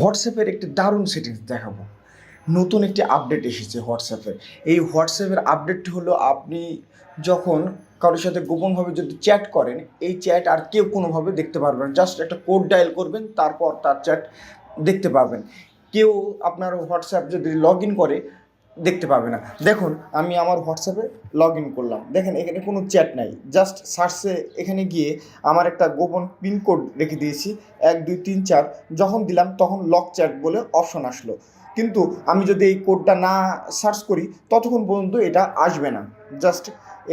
হোয়াটসঅ্যাপের একটি দারুণ সেটিংস দেখাবো। নতুন একটি আপডেট এসেছে হোয়াটসঅ্যাপের। এই হোয়াটসঅ্যাপের আপডেটটি হলো আপনি যখন কারোর সাথে গোপনভাবে যদি চ্যাট করেন, এই চ্যাট আর কেউ কোনোভাবে দেখতে পারবেন জাস্ট একটা কোড ডায়াল করবেন, তারপর তার চ্যাট দেখতে পাবেন। কেউ আপনার হোয়াটসঅ্যাপ যদি লগ ইন করে দেখতে পাবে না। দেখুন, আমি আমার হোয়াটসঅ্যাপে লগ ইন করলাম। দেখেন, এখানে কোনো চ্যাট নাই। জাস্ট সার্চে এখানে গিয়ে আমার একটা গোপন পিনকোড রেখে দিয়েছি। এক, দুই, তিন, চার। যখন দিলাম, তখন লক চ্যাট বলে অপশন আসলো। কিন্তু আমি যদি এই কোডটা না সার্চ করি, ততক্ষণ পর্যন্ত এটা আসবে না। জাস্ট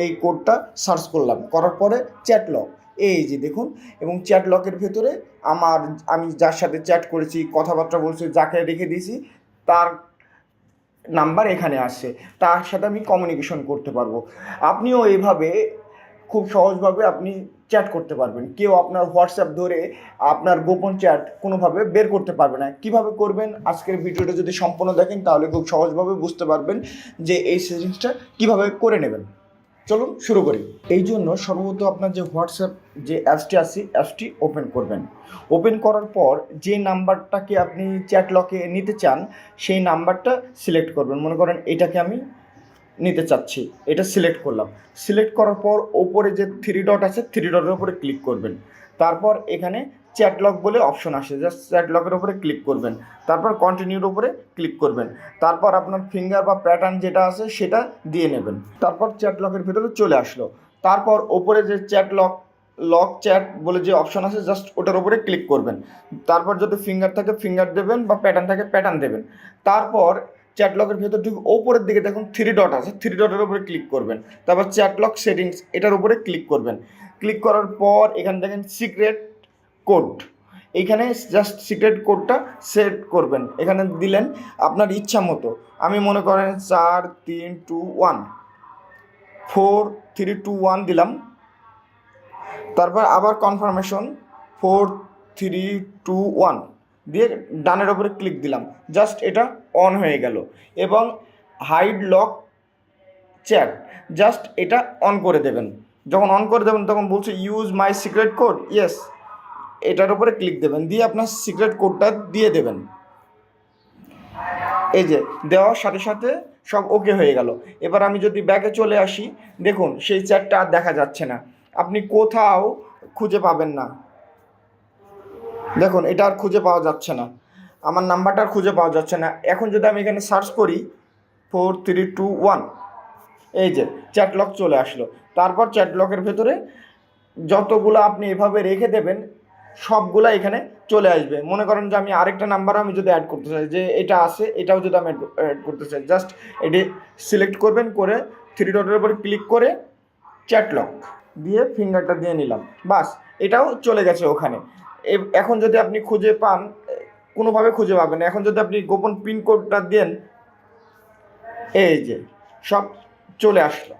এই কোডটা সার্চ করলাম। করার পরে চ্যাট লক এই যে দেখুন, এবং চ্যাট লকের ভেতরে আমার, আমি যার সাথে চ্যাট করেছি, কথাবার্তা বলছি, যাকে রেখে দিয়েছি, তার নাম্বার এখানে আসছে তার সাথে আমি কমিউনিকেশন করতে পারব। আপনিও এভাবে খুব সহজভাবে আপনি চ্যাট করতে পারবেন। কেউ আপনার হোয়াটসঅ্যাপ ধরে আপনার গোপন চ্যাট কোনোভাবে বের করতে পারবে না। কীভাবে করবেন? আজকের ভিডিওটা যদি সম্পূর্ণ দেখেন, তাহলে খুব সহজভাবে বুঝতে পারবেন যে এই সেটিংসটা কীভাবে করে নেবেন। চলুন শুরু করি। এই জন্য সর্বপ্রথম আপনার যে হোয়াটসঅ্যাপ, যে অ্যাপসটি আছে, অ্যাপসটি ওপেন করবেন। ওপেন করার পর যে নাম্বারটাকে আপনি চ্যাট লকে নিতে চান, সেই নাম্বারটা সিলেক্ট করবেন। মনে করেন এটাকে আমি নিতে চাচ্ছি, এটা সিলেক্ট করলাম। সিলেক্ট করার পর ওপরে যে থ্রি ডট আছে, থ্রি ডটের উপরে ক্লিক করবেন। তারপর এখানে চ্যাট লক বলে অপশন আসে। জাস্ট চ্যাট লকের উপরে ক্লিক করবেন। তারপর কন্টিনিউর উপরে ক্লিক করবেন। তারপর আপনার ফিঙ্গার বা প্যাটার্ন যেটা আছে সেটা দিয়ে নেবেন। তারপর চ্যাট লকের ভিতরে চলে আসলো। তারপর ওপরে যে চ্যাট লক চ্যাট বলে যে অপশন আছে জাস্ট ওটার উপরে ক্লিক করবেন। তারপর যদি ফিঙ্গার থাকে ফিঙ্গার দেবেন বা প্যাটার্ন থাকে প্যাটার্ন দেবেন। তারপর চ্যাট লকের ভেতর ঠিক ওপরের দিকে দেখুন থ্রি ডট আছে থ্রি ডটের উপরে ক্লিক করবেন। তারপর চ্যাট লক সেটিংস এটার উপরে ক্লিক করবেন। ক্লিক করার পর এখানে দেখেন সিক্রেট কোড এইখানে জাস্ট সিক্রেট কোডটা সেট করবেন। এখানে দিলেন আপনার ইচ্ছা মতো। আমি মনে করেন চার, তিন, two one four three two one দিলাম। তারপর আবার confirmation four three two one দিয়ে ডানের ওপরে ক্লিক দিলাম। জাস্ট এটা অন হয়ে গেল। এবং হাইড লক চ্যাট জাস্ট এটা অন করে দেবেন। যখন অন করে দেবেন, তখন বলছে use my secret code yes এটার উপরে ক্লিক দেবেন, দিয়ে আপনার সিক্রেট কোডটা দিয়ে দেবেন। এই যে, দেওয়ার সাথে সাথে সব ওকে হয়ে গেল। এবার আমি যদি ব্যাগে চলে আসি, দেখুন সেই চ্যাটটা আর দেখা যাচ্ছে না। আপনি কোথাও খুঁজে পাবেন না। দেখুন, এটা আর খুঁজে পাওয়া যাচ্ছে না। আমার নাম্বারটা আর খুঁজে পাওয়া যাচ্ছে না। এখন যদি আমি এখানে সার্চ করি ফোর থ্রি টু ওয়ান এই যে চ্যাটলক চলে আসলো। তারপর চ্যাটলকের ভেতরে যতগুলো আপনি এভাবে রেখে দেবেন সবগুলা এখানে চলে আসবে। মনে করেন যে আমি আরেকটা নাম্বার আমি যদি অ্যাড করতে চাই, যে এটা আছে, এটাও যদি আমি অ্যাড করতে চাই জাস্ট এটি সিলেক্ট করবেন করে থ্রি ডটের উপরে ক্লিক করে চ্যাটলক দিয়ে ফিঙ্গারটা দিয়ে নিলাম। বাস, এটাও চলে গেছে ওখানে। এখন যদি আপনি খুঁজে পান, কোনোভাবে খুঁজে পাবেন না। এখন যদি আপনি গোপন পিনকোডটা দেন, এই যে, সব চলে আসলো।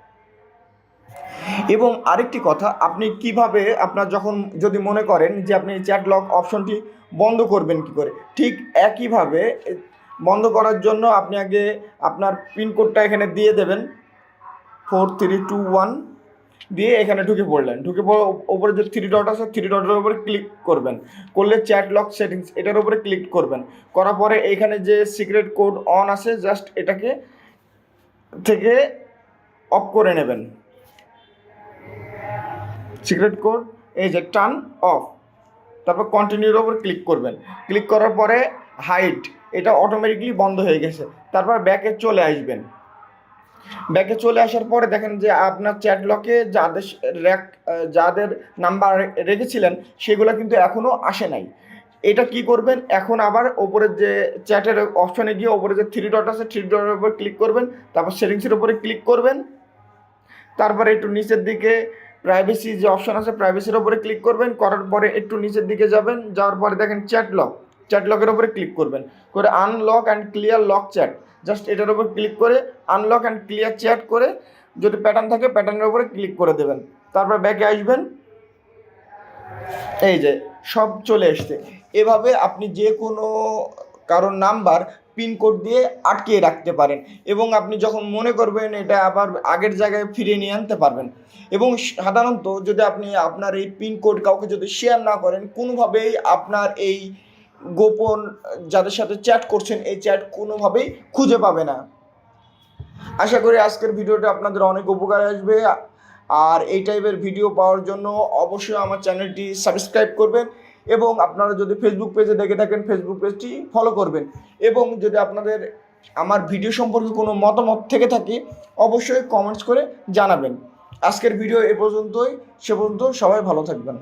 এবং আরেকটি কথা, আপনি কীভাবে আপনার যখন যদি মনে করেন যে আপনি চ্যাট লক অপশনটি বন্ধ করবেন কি করে, ঠিক একইভাবে বন্ধ করার জন্য আপনি আগে আপনার পিনকোডটা এখানে দিয়ে দেবেন। ফোর থ্রি টু ওয়ান দিয়ে এখানে ঢুকে পড়লেন। ঢুকে পড়ে ওপরে যে থ্রি ডট আছে থ্রি ডটের উপরে ক্লিক করবেন। করলে চ্যাট লক সেটিংস এটার উপরে ক্লিক করবেন। করার পরে এখানে যে সিক্রেট কোড অন আছে জাস্ট এটাকে থেকে অফ করে নেবেন। সিক্রেট কোড এই যে টার্ন অফ তারপর কন্টিনিউর ওপর ক্লিক করবেন। ক্লিক করার পরে হাইট এটা অটোমেটিকলি বন্ধ হয়ে গেছে। তারপর ব্যাকে চলে আসবেন। ব্যাকে চলে আসার পরে দেখেন যে আপনার চ্যাট লকে যাদের র্যাক যাদের নাম্বার রেখেছিলেন, সেগুলো কিন্তু এখনও আসে নাই। এটা কি করবেন? এখন আবার ওপরের যে চ্যাটের অপশনে গিয়ে ওপরে যে থ্রি ডট আছে থ্রি ডটের উপর ক্লিক করবেন। তারপর সেটিংসের উপরে ক্লিক করবেন। তারপরে একটু নিচের দিকে প্রাইভেসি যে অপশন আছে প্রাইভেসির ওপরে ক্লিক করবেন, করার পরে একটু নিচের দিকে যাবেন, যাওয়ার পরে দেখেন চ্যাট লক চ্যাট লকের ওপরে ক্লিক করবেন। করে unlock and clear lock chat just এটার উপর ক্লিক করে আনলক অ্যান্ড ক্লিয়ার চ্যাট করে যদি প্যাটার্ন থাকে প্যাটার্নের ওপরে ক্লিক করে দেবেন। তারপর ব্যাকে আসবেন। এই যে, সব চলে এসছে। এভাবে আপনি যে কোনো কারোর নাম্বার পিনকোড দিয়ে আটকিয়ে রাখতে পারেন এবং আপনি যখন মনে করবেন এটা আবার আগের জায়গায় ফিরিয়ে নিয়ে আনতে পারবেন। এবং সাধারণত যদি আপনি আপনার এই পিনকোড কাউকে যদি শেয়ার না করেন, কোনোভাবেই আপনার এই গোপন যাদের সাথে চ্যাট করছেন, এই চ্যাট কোনোভাবেই খুঁজে পাবে না। আশা করি আজকের ভিডিওটা আপনাদের অনেক উপকারে আসবে। আর এই টাইপের ভিডিও পাওয়ার জন্য অবশ্যই আমার চ্যানেলটি সাবস্ক্রাইব করবেন। এবং আপনারা যদি ফেসবুক পেজে দেখে থাকেন ফেসবুক পেজটি ফলো করবেন। এবং যদি আপনাদের আমার ভিডিও সম্পর্কে কোনো মতামত থেকে থাকে, অবশ্যই কমেন্টস করে জানাবেন। আজকের ভিডিও এ পর্যন্তই। সে পর্যন্ত সবাই ভালো থাকবেন।